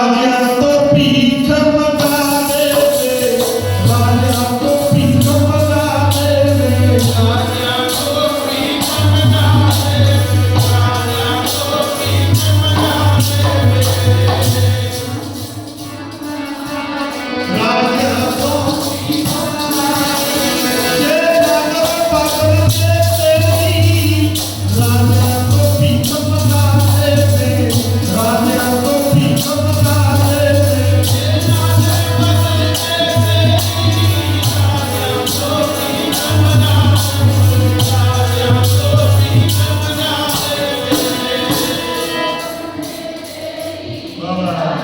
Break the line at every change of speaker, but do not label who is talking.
Glória Bye-bye.